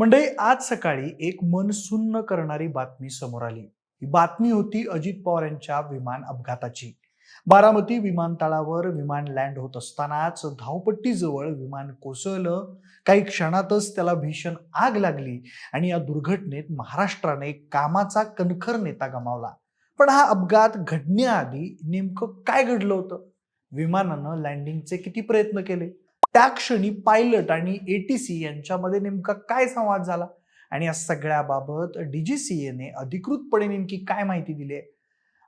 मंडळी आज सकाळी एक मन सुन्न करणारी बातमी समोर आली. ही बातमी होती अजित पवार यांच्या विमान अपघाताची. बारामती विमानतळावर विमान लँड होत असतानाच धावपट्टीजवळ विमान कोसळलं. काही क्षणातच त्याला भीषण आग लागली आणि या दुर्घटनेत महाराष्ट्राने कामाचा कणखर नेता गमावला. पण हा अपघात घडण्याआधी नेमकं काय घडलं होतं? विमानानं लँडिंगचे किती प्रयत्न केले? त्या क्षणी पायलट आणि एटीसी यांच्यामध्ये नेमका काय संवाद झाला? आणि या सगळ्याबाबत डीजीसीएने अधिकृतपणे नेमकी काय माहिती दिली आहे?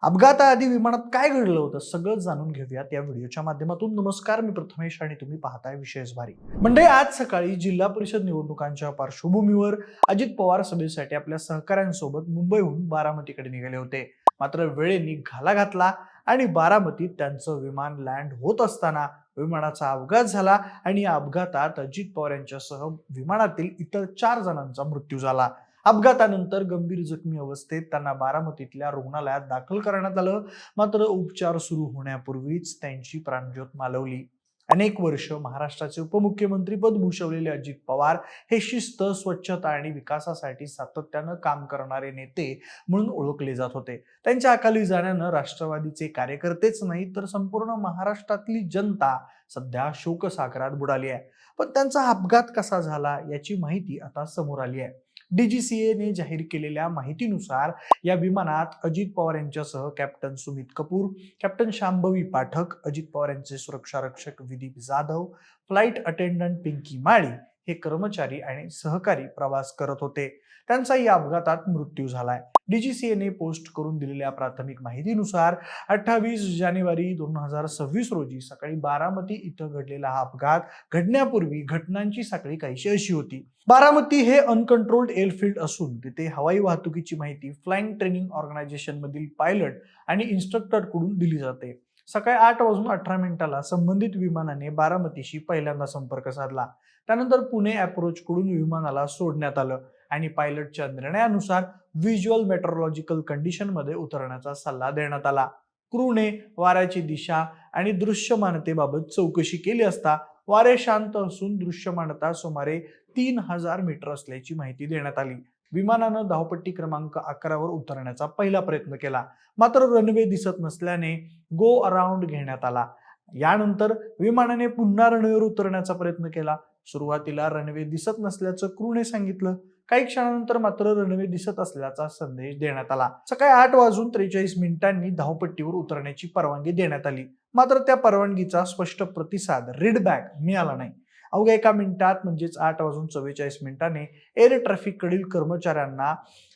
अपघाताआधी विमानात काय घडलं होतं? सगळं जाणून घेऊयात या व्हिडिओच्या माध्यमातून. नमस्कार मी प्रथमेश आणि तुम्ही पाहताय विशेष भारी. म्हणजे आज सकाळी जिल्हा परिषद निवडणुकांच्या पार्श्वभूमीवर अजित पवार सभेसाठी आपल्या सहकाऱ्यांसोबत मुंबईहून बारामतीकडे निघाले होते. मात्र वेळेने घाला घातला आणि बारामतीत त्यांचं विमान लँड होत असताना विमानाचा अपघात झाला आणि या अपघातात अजित पवार यांच्यासह विमानातील इतर चार जणांचा मृत्यू झाला. अपघातानंतर गंभीर जखमी अवस्थेत त्यांना बारामतीतल्या रुग्णालयात दाखल करण्यात आलं. मात्र उपचार सुरू होण्यापूर्वीच त्यांची प्राणज्योत मालवली. अनेक वर्ष महाराष्ट्राचे उपमुख्यमंत्री पद भूषवलेले अजित पवार हे शिस्त स्वच्छता आणि विकासासाठी सातत्यानं काम करणारे नेते म्हणून ओळखले जात होते. त्यांच्या अकाली जाण्यानं राष्ट्रवादीचे कार्यकर्तेच नाही तर संपूर्ण महाराष्ट्रातली जनता सध्या शोकसागरात बुडाली आहे. पण त्यांचा अपघात कसा झाला याची माहिती आता समोर आली आहे. डीजीसीएने जाहीर केलेल्या माहितीनुसार या विमानात अजित पवार यांच्यासह कॅप्टन सुमित कपूर कॅप्टन शांभवी पाठक अजित पवार यांचे सुरक्षा रक्षक विदीप जाधव फ्लाईट अटेंडंट पिंकी माळी हे कर्मचारी आणि सहकारी प्रवास करत होते. त्यांचा या अपघातात मृत्यू झालाय. डीजीसीएने पोस्ट करून दिलेल्या प्राथमिक माहितीनुसार अठ्ठावीस जानेवारी दोन हजार सव्वीस रोजी सकाळी बारामती इथं घडलेला हा अपघात घडण्यापूर्वी घटनांची साखळी काहीशी अशी होती. बारामती हे अनकंट्रोल्ड एअरफील्ड असून तिथे हवाई वाहतुकीची माहिती फ्लाइंग ट्रेनिंग ऑर्गनायझेशन मधील पायलट आणि इन्स्ट्रक्टरकडून दिली जाते. सकाळी आठ वाजून अठरा मिनिटाला संबंधित विमानाने बारामतीशी पहिल्यांदा संपर्क साधला. त्यानंतर पुणे अप्रोच कडून विमानाला सोडण्यात आलं आणि पायलटच्या निर्णयानुसार व्हिज्युअल मेट्रोलॉजिकल कंडिशनमध्ये उतरण्याचा सल्ला देण्यात आला. क्रूने वाऱ्याची दिशा आणि दृश्यमानतेबाबत चौकशी केली असता वारे शांत असून दृश्यमानता सुमारे तीन हजार मीटर असल्याची माहिती देण्यात आली. विमानानं धावपट्टी क्रमांक अकरावर उतरण्याचा पहिला प्रयत्न केला. मात्र रनवे दिसत नसल्याने गो अराउंड घेण्यात आला. यानंतर विमानाने पुन्हा रनवेवर उतरण्याचा प्रयत्न केला. सुरुवातीला रनवे दिसत नसल्याचं क्रूने सांगितलं. काही क्षणानंतर मात्र रनवे दिसत असल्याचा संदेश देण्यात आला. सकाळी आठ वाजून त्रेचाळीस मिनिटांनी धावपट्टीवर उतरण्याची परवानगी देण्यात आली. मात्र त्या परवानगीचा स्पष्ट प्रतिसाद रीडबॅक मिळाला नाही. अवघ्या एका मिनिटात म्हणजेच आठ वाजून चव्वेचाळीस मिनिटाने एअर ट्रॅफिककडील कर्मचाऱ्यांना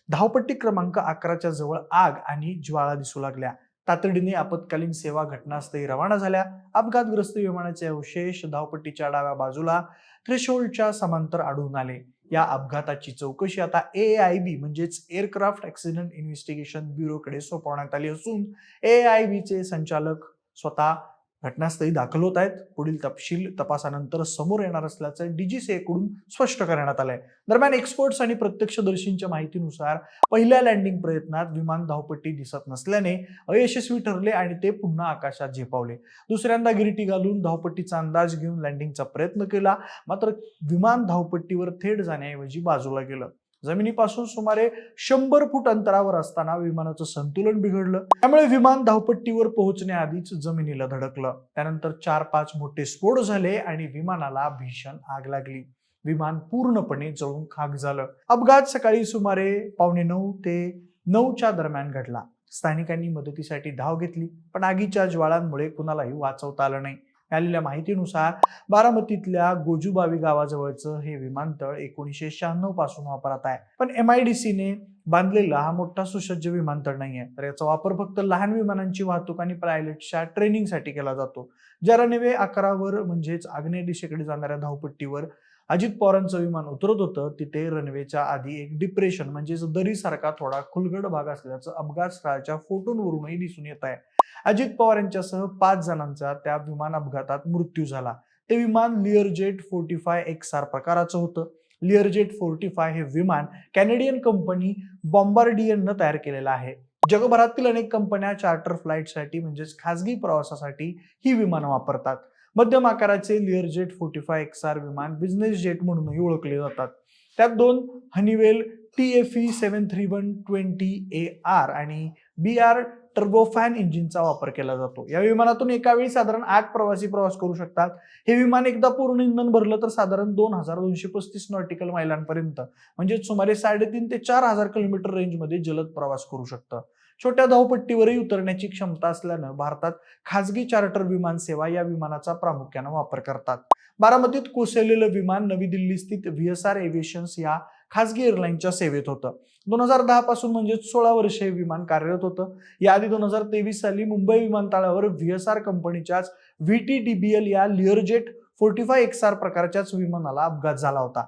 धावपट्टी क्रमांक अकराच्या जवळ आग आणि ज्वाळा दिसू लागल्या. तातडीने आपत्कालीन सेवा घटनास्थळी रवाना झाल्या. अपघातग्रस्त विमानाचे अवशेष धावपट्टीच्या डाव्या बाजूला थ्रेशोल्डच्या समांतर आढळून आले. या अपघाताची चौकशी आता ए आय बी म्हणजेच एअरक्राफ्ट ऍक्सिडेंट इन्व्हेस्टिगेशन ब्युरोकडे सोपवण्यात आली असून ए आय बीचे संचालक स्वतः घटनास्थळी दाखल होत आहेत. पुढील तपशील तपासानंतर समोर येणार असल्याचं डीजीसीएकडून स्पष्ट करण्यात आलंय. दरम्यान एक्सपर्ट्स आणि प्रत्यक्षदर्शींच्या माहितीनुसार पहिल्या लँडिंग प्रयत्नात विमान धावपट्टी दिसत नसल्याने अयशस्वी ठरले आणि ते पुन्हा आकाशात झेपावले. दुसऱ्यांदा गिरिटी घालून धावपट्टीचा अंदाज घेऊन लँडिंगचा प्रयत्न केला मात्र विमान धावपट्टीवर थेट जाण्याऐवजी बाजूला गेलं. जमिनीपासून सुमारे शंभर फूट अंतरावर असताना विमानाचं संतुलन बिघडलं. त्यामुळे विमान धावपट्टीवर पोहोचण्याआधीच जमिनीला धडकलं. त्यानंतर चार पाच मोठे स्फोट झाले आणि विमानाला भीषण आग लागली. विमान पूर्णपणे जळून खाक झालं. अपघात सकाळी सुमारे पावणे नऊ ते नऊच्या दरम्यान घडला. स्थानिकांनी मदतीसाठी धाव घेतली पण आगीच्या ज्वाळांमुळे कुणालाही वाचवता आलं नाही. मिळालेल्या माहितीनुसार बारामतीतल्या गोजूबावी गावाजवळचं हे विमानतळ एकोणीसशे शहाण्णवपासून वापरात आहे. पण एम आय डी सीने बांधलेला हा मोठा सुसज्ज विमानतळ नाही आहे तर याचा वापर फक्त लहान विमानांची वाहतूक आणि पायलटच्या ट्रेनिंगसाठी केला जातो. ज्या रनवे अकरावर म्हणजेच आग्नेय दिशेकडे जाणाऱ्या धावपट्टीवर अजित पवारांचं विमान उतरत होतं. तिथे रनवेच्या आधी एक डिप्रेशन म्हणजेच दरीसारखा थोडा खुलगड भाग असल्याचं अपघात स्थळाच्या फोटोंवरूनही दिसून येत आहे. अजित पवार यांच्यासह पाच जणांचा त्या विमान अपघातात मृत्यू झाला. ते विमान Learjet forty five X R प्रकाराचं होतं. लिअरजेट फोर्टी फाय हे विमान कॅनेडियन कंपनी बॉम्बार्डियननं तयार केलेलं आहे. जगभरातील अनेक कंपन्या चार्टर फ्लाईटसाठी म्हणजेच खासगी प्रवासासाठी ही विमानं वापरतात. मध्यम आकाराचे Learjet forty five X R विमान बिझनेस जेट म्हणूनही ओळखले जातात. त्यात दोन Honeywell T F E seven three one twenty A R आणि बी आर टर्बोफॅन इंजिनचा वापर केला जातो. या विमानातून एका वेळी साधारण आठ प्रवासी प्रवास करू शकतात. हे विमान एकदा पूर्ण इंधन भरलं तर साधारण दोन हजार दोनशे पस्तीस नॉटिकल मैलांपर्यंत म्हणजे सुमारे साडेतीन ते चार हजार किलोमीटर रेंजमध्ये जलद प्रवास करू शकतं. छोट्या धावपट्टीवरही उतरण्याची क्षमता असल्यानं भारतात खासगी चार्टर विमान सेवा या विमानाचा प्रामुख्यानं वापर करतात. बारामतीत कोसळलेलं विमान नवी दिल्ली स्थित व्ही एस आर एव्हिएशन्स या खासगी एअरलाईनच्या सेवेत होतं. दोन हजार दहा पासून म्हणजे सोळा वर्ष हे विमान कार्यरत होतं. याआधी दोन हजार तेवीस साली मुंबई विमानतळावर V S R कंपनीच्याच V T D B L या Learjet forty five X R प्रकारच्याच विमानाला अपघात झाला होता.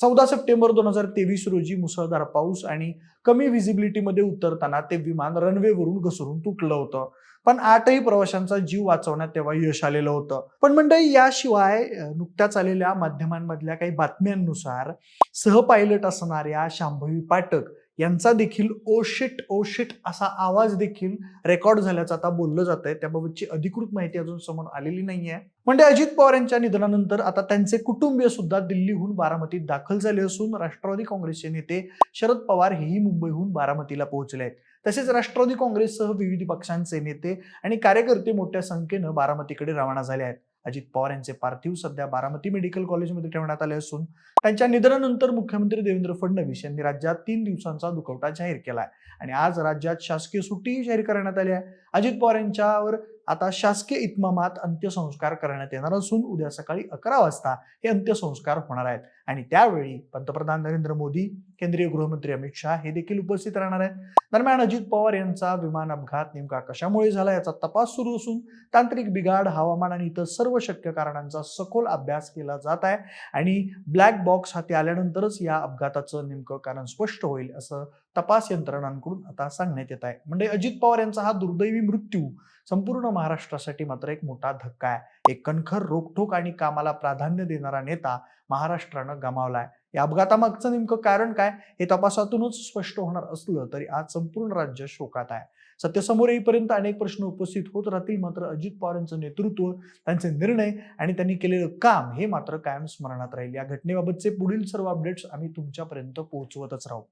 चौदा सप्टेंबर दोन हजार तेवीस रोजी मुसळधार पाऊस आणि कमी व्हिजिबिलिटीमध्ये उतरताना ते विमान रनवेवरून घसरून तुटलं होतं. पण आठही प्रवाशांचा जीव वाचवण्यात तेव्हा यश आलेलं होतं. पण मंडळी याशिवाय नुकत्याच आलेल्या माध्यमांमधल्या काही बातम्यांनुसार सहपायलट असणाऱ्या शांभवी पाठक यांचा देखील ओशिट ओशिट असा आवाज देखील रेकॉर्ड झाल्याचं आता बोललं जात आहे त्याबाबतची अधिकृत माहिती अजून समोर आलेली नाही आहे म्हणजे अजित पवार यांच्या निधनानंतर आता त्यांचे कुटुंबीय सुद्धा दिल्लीहून बारामतीत दाखल झाले असून राष्ट्रवादी काँग्रेसचे नेते शरद पवार हेही मुंबईहून बारामतीला पोहोचले आहेत. तसेच राष्ट्रवादी काँग्रेससह विविध पक्षांचे नेते आणि कार्यकर्ते मोठ्या संख्येनं बारामतीकडे रवाना झाले आहेत. अजित पवार यांचे पार्थिव सध्या बारामती मेडिकल कॉलेजमध्ये ठेवण्यात आले असून त्यांच्या निधनानंतर मुख्यमंत्री देवेंद्र फडणवीस यांनी राज्यात तीन दिवसांचा दुखवटा जाहीर केला आहे आणि आज राज्यात शासकीय सुट्टीही जाहीर करण्यात आली आहे. अजित पवार यांच्यावर आता शासकीय इतमामात अंत्यसंस्कार करण्यात येणार असून उद्या सकाळी अकरा वाजता हे अंत्यसंस्कार होणार आहेत. आणि त्यावेळी पंतप्रधान नरेंद्र मोदी केंद्रीय गृहमंत्री अमित शहा हे देखील उपस्थित राहणार आहेत. दरम्यान अजित पवार यांचा विमान अपघात नेमका कशामुळे झाला याचा तपास सुरू असून तांत्रिक बिघाड हवामान आणि इतर सर्व शक्य कारणांचा सखोल अभ्यास केला जात आहे. आणि ब्लॅक बॉक्स हाती आल्यानंतरच या अपघाताचं नेमकं कारण स्पष्ट होईल असं तपास यंत्रणांकडून आता सांगण्यात येत आहे. म्हणजे अजित पवार यांचा हा दुर्दैवी मृत्यू संपूर्ण महाराष्ट्रासाठी मात्र एक मोठा धक्का आहे. एक कणखर रोखठोक आणि कामाला प्राधान्य देणारा नेता महाराष्ट्रानं गमावलाय. या अपघातामागचं नेमकं कारण काय? हे तपासातूनच स्पष्ट होणार असलं तरी आज संपूर्ण राज्य शोकात आहे. सत्यसमोर येईपर्यंत अनेक प्रश्न उपस्थित होत राहतील. मात्र अजित पवार यांचं नेतृत्व त्यांचे निर्णय आणि त्यांनी केलेलं काम हे मात्र कायम स्मरणात राहील. या घटनेबाबतचे पुढील सर्व अपडेट्स आम्ही तुमच्यापर्यंत पोहोचवतच राहू.